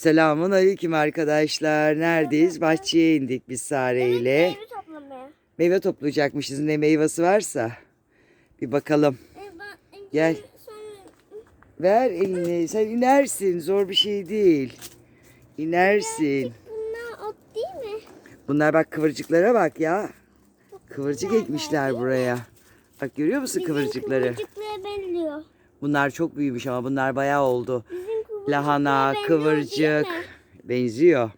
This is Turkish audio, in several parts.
Selamun aleyküm arkadaşlar. Neredeyiz? Bahçeye indik biz Sare ile. Meyve toplamaya. Meyve toplayacakmışız. Ne meyvesi varsa. Bir bakalım. E, e, Gel. Sonra Ver elini. Sen inersin. Zor bir şey değil. İnersin. bunlar ot değil mi? Bunlar bak kıvırcıklara bak ya. Kıvırcık ekmişler buraya. Bak görüyor musun kıvırcıkları? Kıvırcıklara benziyor. Bunlar çok büyümüş ama bunlar bayağı oldu. Bizim Lahana, benziyor kıvırcık. Benziyor.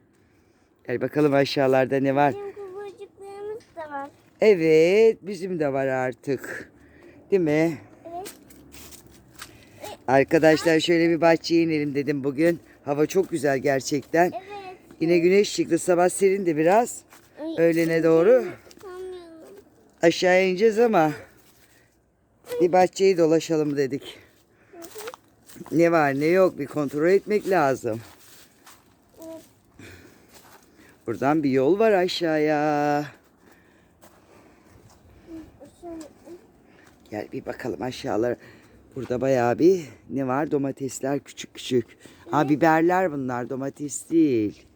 Gel bakalım aşağılarda ne var. Bizim kıvırcıklarımız da var. Evet, bizim de var artık. Değil mi? Evet. Arkadaşlar şöyle bir bahçeye inelim dedim bugün. Hava çok güzel gerçekten. Evet. Yine güneş çıktı. Sabah serindi biraz. Ay, Öğlene doğru sanmıyorum. aşağı ineceğiz ama bir bahçeyi dolaşalım dedik. Ne var ne yok bir kontrol etmek lazım. Evet. Buradan bir yol var aşağıya. Gel bir bakalım aşağılara. Burada bayağı bir ne var? Domatesler küçük küçük. Ha biberler bunlar domates değil.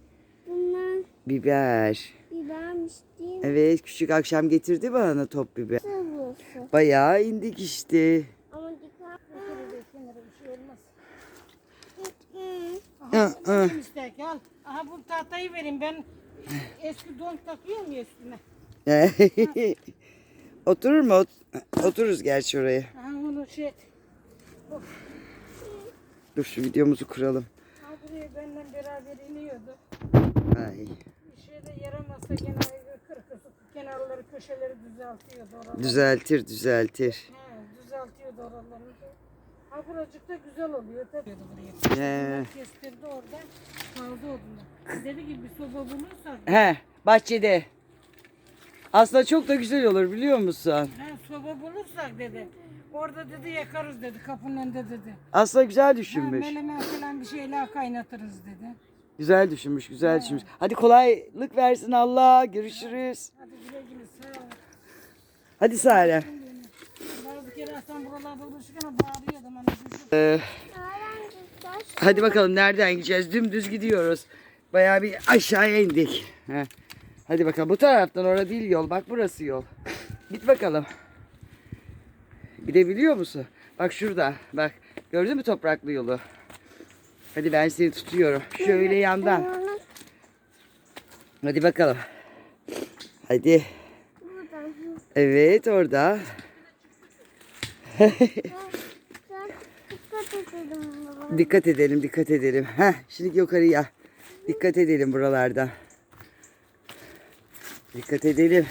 Bunlar Biber. bibermiş değil mi? Evet küçük akşam getirdi bana top biber. Bayağı indik işte. Ama dikkat. Hı. İstek al. Aha bu tahtayı vereyim ben eski don takıyorum ya üstüne. Oturur mu? Ot- Otururuz gerçi oraya. Aha bunu şey et. Dur şu videomuzu kuralım. Ha buraya benden beraber iniyordu. Ay. Bir şeyde yaramazsa gene kır kır kenarları köşeleri düzeltiyordu oraları. Düzeltir düzeltir. He, düzeltiyordu oralarını. Ha buracık da güzel oluyor. Tabii buraya. He. Kestirdi orada. Kaldı odunlar. Dedi ki bir soba bulursak. He bahçede. Aslında çok da güzel olur biliyor musun? He, soba bulursak dedi. Orada dedi yakarız dedi kapının önünde dedi. Aslında güzel Ha, düşünmüş. Melemen falan bir şeyler kaynatırız dedi. Güzel düşünmüş, güzel düşünmüş. Hadi kolaylık versin Allah. Görüşürüz. Hadi güle güle sağ ol. Hadi Sare. Ee, hadi bakalım nereden gideceğiz? Dümdüz gidiyoruz. Bayağı bir aşağıya indik. Heh. Hadi bakalım bu taraftan orada değil yol. Bak burası yol. Git bakalım. Gidebiliyor musun? Bak şurada. Bak gördün mü topraklı yolu? Hadi ben seni tutuyorum. Şöyle yandan. Hadi bakalım. Hadi. Evet orada. Dikkat edelim. Dikkat edelim, dikkat edelim. Heh, şimdi yukarıya. Dikkat edelim buralarda. Dikkat edelim.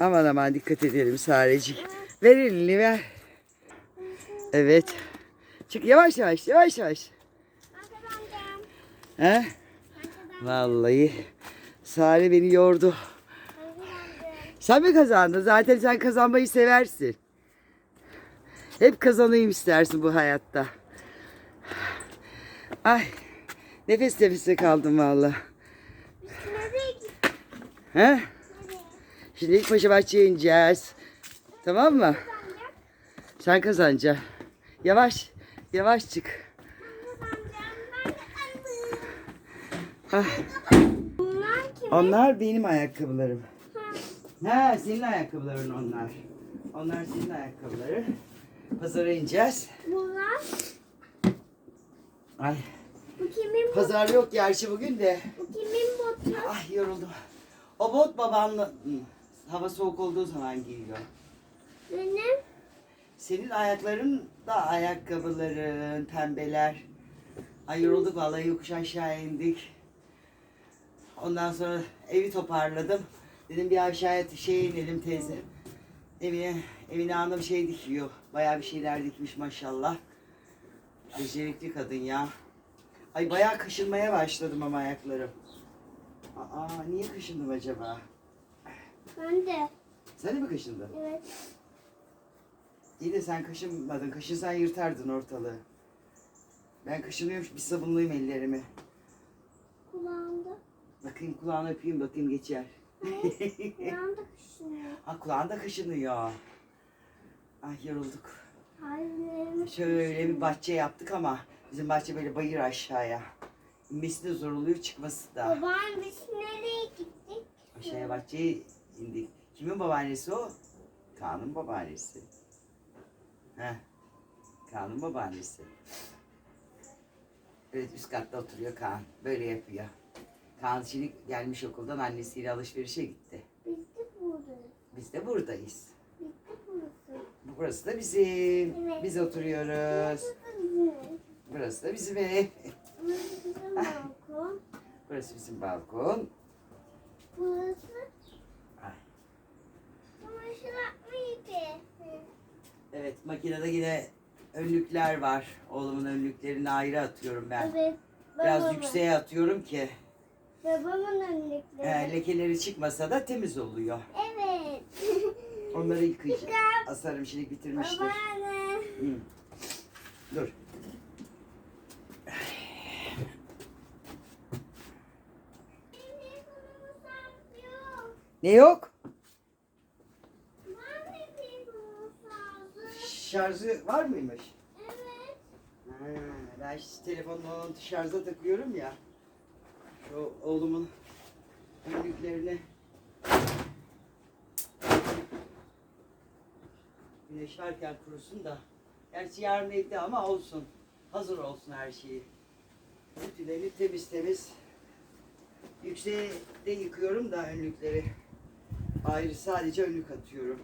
Aman aman dikkat edelim Sarecik. Ver elini ver. Evet. Çık yavaş yavaş, yavaş yavaş. He? Vallahi Sare beni yordu. Sen mi kazandın? Zaten sen kazanmayı seversin. Hep kazanayım istersin bu hayatta. Ay. Nefes nefese kaldım valla. He? Şimdi ilk paşa bahçeye ineceğiz. Tamam mı? Sen kazanacaksın. Yavaş. Yavaş çık. Ah, onlar benim ayakkabılarım. Ha, senin ayakkabıların onlar. Onlar senin ayakkabıları. Pazara ineceğiz. Bunlar. Ay, Bu kimin botu? pazar yok gerçi bugün de. Bu kimin botu? Ay yoruldum. O bot babanla hava soğuk olduğu zaman giyiyor. Benim. Senin ayakların da ayakkabıların, pembeler. Ay yorulduk vallahi yokuş aşağı indik. Ondan sonra evi toparladım. Dedim bir aşağıya şeye inelim teyze. Evine, evine hanım şey dikiyor. Bayağı bir şeyler dikmiş maşallah. Becerikli kadın ya. Ay bayağı kaşınmaya başladım ama ayaklarım. Aa niye kaşındım acaba? Ben de. Sen de mi kaşındın? Evet. İyi de sen kaşınmadın. Kaşınsan yırtardın ortalığı. Ben kaşınıyorum. Bir sabunlayayım ellerimi. Kulağımda. Bakayım kulağını öpeyim bakayım geçer. Kulağımda kışınıyor. ha kulağında kaşınıyor. Ay yorulduk. Hayırlarımı Şöyle bir bahçe yaptık ama bizim bahçe böyle bayır aşağıya. inmesi de zor oluyor çıkması da. Babam biz nereye gittik? Aşağıya bahçeye indik. Kimin babaannesi o? Kaan'ın babaannesi. Heh. Kaan'ın babaannesi. Evet üst katta oturuyor Kaan. Böyle yapıyor. Şimdi gelmiş okuldan annesiyle alışverişe gitti. Biz de buradayız. Biz de buradayız. Biz de burası. Burası da bizim. Evet. Biz oturuyoruz. Burası da bizim. Burası da bizim ev. Burası bizim balkon. Burası bizim balkon. Burası. Evet makinede yine önlükler var. Oğlumun önlüklerini ayrı atıyorum ben. Evet. Biraz yükseğe atıyorum ki Babamın önlükleri. lekeleri çıkmasa da temiz oluyor. Evet. Onları yıkayacağım. Asarım şimdi bitirmiştir. Babaanne. Hı. Dur. Ne yok? Şarjı var mıymış? Evet. Ha, ben işte telefonumu şarja takıyorum ya. Şu oğlumun önlüklerini Güneş varken kurusun da. Gerçi yarın evde ama olsun. Hazır olsun her şeyi. Ütülerini temiz temiz. Yükseğe de yıkıyorum da önlükleri. Ayrı sadece önlük atıyorum.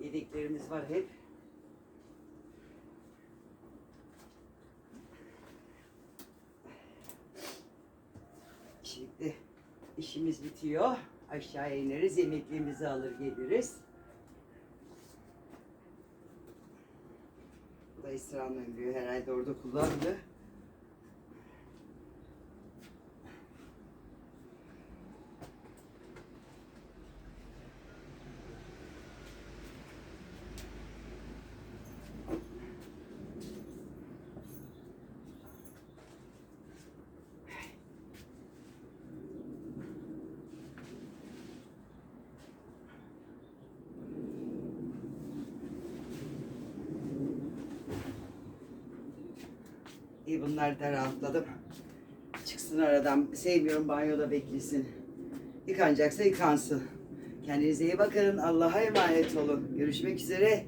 Yedeklerimiz var hep. Şimdi işimiz bitiyor. Aşağıya ineriz, yemekliğimizi alır geliriz. Bu da İsra'nın herhalde orada kullandı. İyi bunlar da rahatladım. Çıksın aradan. Sevmiyorum banyoda beklesin. Yıkanacaksa yıkansın. Kendinize iyi bakın. Allah'a emanet olun. Görüşmek üzere.